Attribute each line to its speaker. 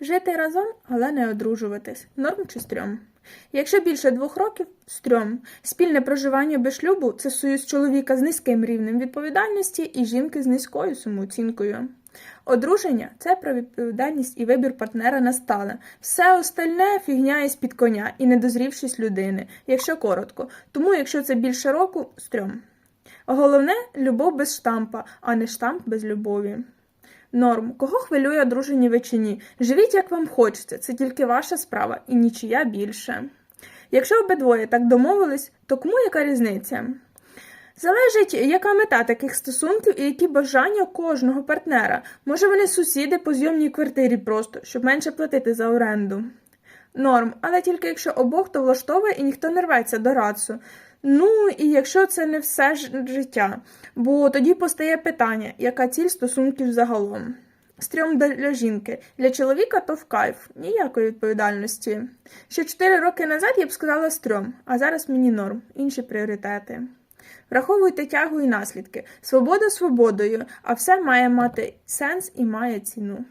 Speaker 1: Жити разом, але не одружуватись. Норм чи стрьом? Якщо більше двох років стрьом. Спільне проживання без шлюбу це союз чоловіка з низьким рівнем відповідальності і жінки з низькою самооцінкою. Одруження це про відповідальність і вибір партнера на стале. Все остальне фігня із під коня і недозрівшість людини, якщо коротко. Тому, якщо це більше року, стрьом. Головне любов без штампа, а не штамп без любові. Норм. Кого хвилює одружені ви чи ні? Живіть, як вам хочеться, це тільки ваша справа і нічия більше. Якщо обидвоє так домовились, то кому яка різниця? Залежить, яка мета таких стосунків і які бажання кожного партнера. Може, вони сусіди по зйомній квартирі просто, щоб менше платити за оренду. Норм, але тільки якщо обох то влаштовує і ніхто не рветься до рацу. Ну і якщо це не все життя, бо тоді постає питання, яка ціль стосунків загалом. Стрьом для жінки, для чоловіка то в кайф, ніякої відповідальності. Ще 4 роки назад я б сказала стрьом, а зараз мені норм, інші пріоритети. Враховуйте тягу і наслідки. Свобода свободою, а все має мати сенс і має ціну.